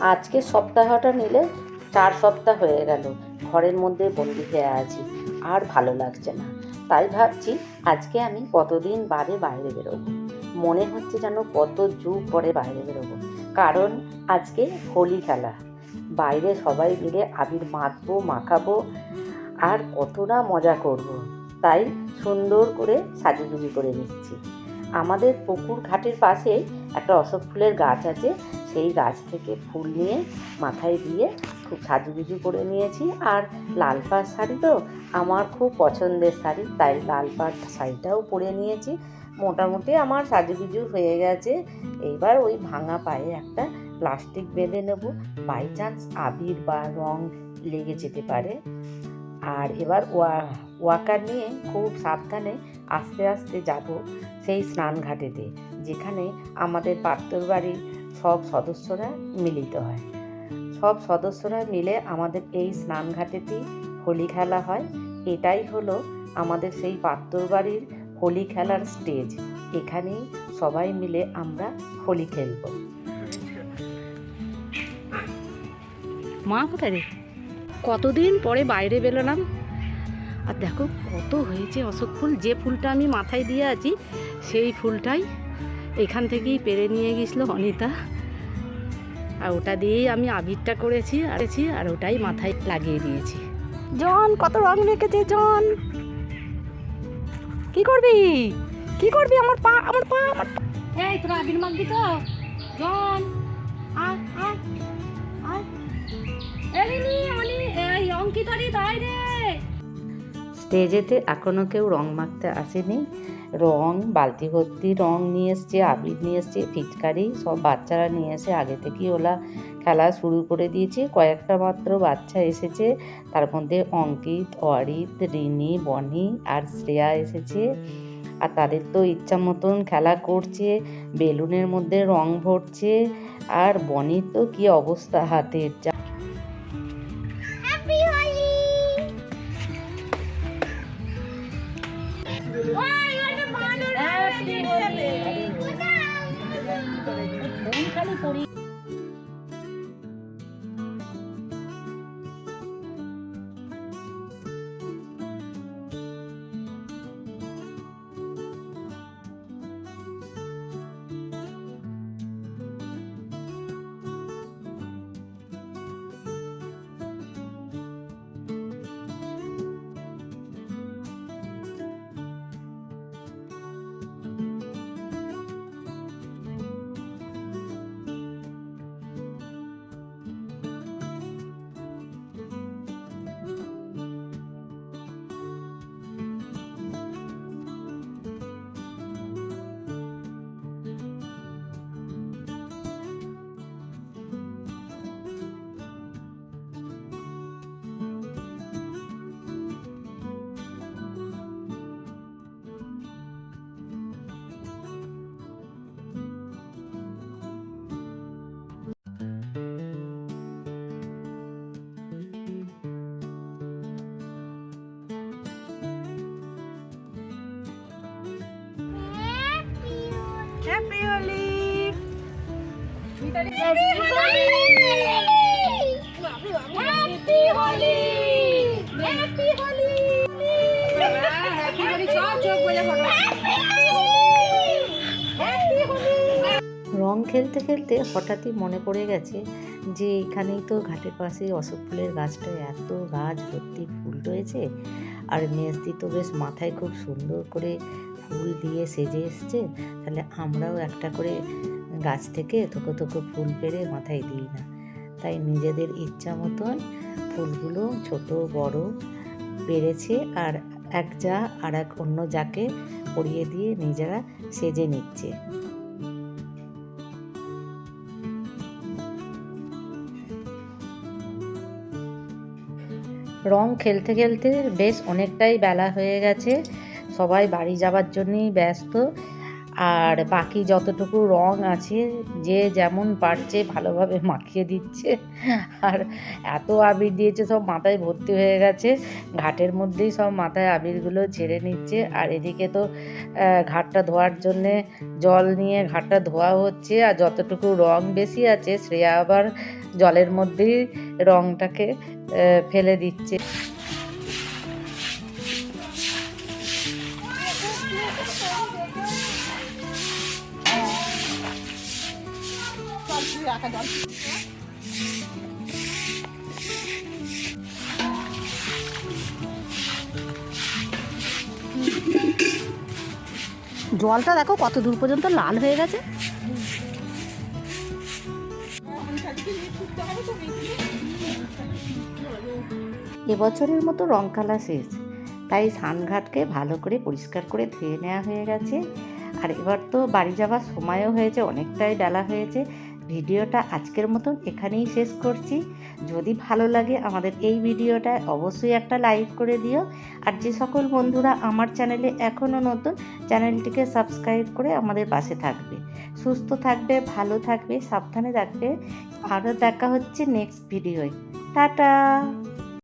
আজকে সপ্তাহটা নিলে চার সপ্তাহ হয়ে গেল। ঘরের মধ্যে বন্দি হয়ে আছি, আর ভালো লাগছে না। তাই ভাবছি আজকে আমি কতদিন বাদে বাইরে বেরোবো। মনে হচ্ছে যেন কত যুগ পরে বাইরে বেরোবো। কারণ আজকে হোলি খেলা। বাইরে সবাই মিলে আবির মাখবো, মাখাবো, আর কত না মজা করব। তাই সুন্দর করে সাজুগুজু করে নিচ্ছি। আমাদের পুকুর ঘাটের পাশে একটা অশোক ফুলের গাছ আছে সেই গাছ থেকে ফুল নিয়ে মাথায় দিয়ে খুব সাজুগুজু করে নিয়েছি। আর লাল পাড় শাড়ি তো আমার খুব পছন্দের শাড়ি, তাই লাল পাড় শাড়িটাও পরে নিয়েছি। মোটামুটি আমার সাজুগুজু হয়ে গেছে। এইবার ওই ভাঙা পায়ে একটা প্লাস্টিক বেঁধে নেব। বাই চান্স আবির বা রং লেগে যেতে পারে। আর এবার ওয়া, ওয়াকার নিয়ে খুব সাবধানে আস্তে আস্তে যাব সেই স্নান ঘাটেতে যেখানে আমাদের পাত্তর বাড়ির সব সদস্যরা মিলিত হয়। সব সদস্যরা মিলে আমাদের এই স্নান ঘাটেতেই হোলি খেলা হয়। এটাই হলো আমাদের সেই পাত্তর বাড়ির হোলি খেলার স্টেজ এখানেই সবাই মিলে আমরা হোলি খেলব। মা কোথায় রে? কতদিন পরে বাইরে বেরোলাম? আর দেখো কত হয়েছে অশোক ফুল। যে ফুলটা আমি মাথায় দিয়ে আছি, সেই ফুলটাই এখান থেকেই পেরে নিয়ে গেছিল অনিতা। আর ওটা দিয়েই আমি আবিরটা করেছি, আরেছি, আর ওটাই মাথায় লাগিয়ে দিয়েছি। জন, কত রং রেখেছে জন? কি করবি? কি করবি? আমার পা আমার পা, আমার এই, তোরা আবির মাখবি তো? জন, আয় আয় আয়। এই অঙ্কিতারি তাই রে। স্টেজেতে এখনও কেউ রং মাখতে আসেনি। রং, বালতি ভর্তি রং নিয়ে এসছে, আবির নিয়ে এসছে পিচকারি সব বাচ্চারা নিয়ে এসে আগে থেকেই ওলা খেলা শুরু করে দিয়েছে। কয়েকটা মাত্র বাচ্চা এসেছে। তার মধ্যে অঙ্কিত, অরিত, রিনি, বনি আর শ্রেয়া এসেছে। আর তাদের তো ইচ্ছা মতন খেলা করছে, বেলুনের মধ্যে রং ভরছে। আর বনির তো কি অবস্থা হাতের যা খালি করি happy Holi happy Holi happy Holi happy Holi সব চোখ বলে ফটো। রং খেলতে খেলতে হঠাৎই মনে পড়ে গেছে যে এখানেই তো ঘাটের পাশে অশোক ফুলের গাছটায় এত গাছ ভর্তি ফুল রয়েছে। আর মেজদি তো বেশ মাথায় খুব সুন্দর করে ফুল দিয়ে সেজে এসছে, তাহলে আমরাও একটা করে গাছ থেকে থোকো থোকো ফুল পেরে মাথায় দিই না। তাই নিজেদের ইচ্ছা মতন ফুলগুলো ছোট, বড় পেরেছে আর এক যা আর এক অন্য যাকে পরিয়ে দিয়ে নিজেরা সেজে নিচ্ছে। রং খেলতে খেলতে বেশ অনেকটাই বেলা হয়ে গেছে। সবাই বাড়ি যাবার জন্যই ব্যস্ত। আর বাকি যতটুকু রং আছে, যে যেমন পারছে ভালোভাবে মাখিয়ে দিচ্ছে। আর এত আবির দিয়েছে, সব মাথায় ভর্তি হয়ে গেছে। ঘাটের মধ্যেই সব মাথায় আবিরগুলো ঝেড়ে নিচ্ছে। আর এদিকে তো ঘাটটা ধোয়ার জন্যে জল নিয়ে ঘাটটা ধোয়া হচ্ছে। আর যতটুকু রং বেশি আছে, শ্রেয়া আবার জলের মধ্যেই রংটাকে ফেলে দিচ্ছে। জলটা দেখো কত দূর পর্যন্ত লাল হয়ে গেছে। এবছরের মতো রং খেলা শেষ। তাই স্নানঘাটকে ভালো করে পরিষ্কার করে ধুয়ে নেওয়া হয়ে গেছে। আর এবার তো বাড়ি যাওয়ার সময়ও হয়েছে, অনেকটাই বেলা হয়েছে। ভিডিওটা আজকের মতন এখানেই শেষ করছি। যদি ভালো লাগে আমাদের এই ভিডিওটায় অবশ্যই একটা লাইক করে দিও। আর যে সকল বন্ধুরা আমার চ্যানেলে এখনও নতুন, চ্যানেলটিকে সাবস্ক্রাইব করে আমাদের পাশে থাকবে। সুস্থ থাকবে, ভালো থাকবে, সাবধানে থাকবে। আরও দেখা হচ্ছে নেক্সট ভিডিওয়। টাটা!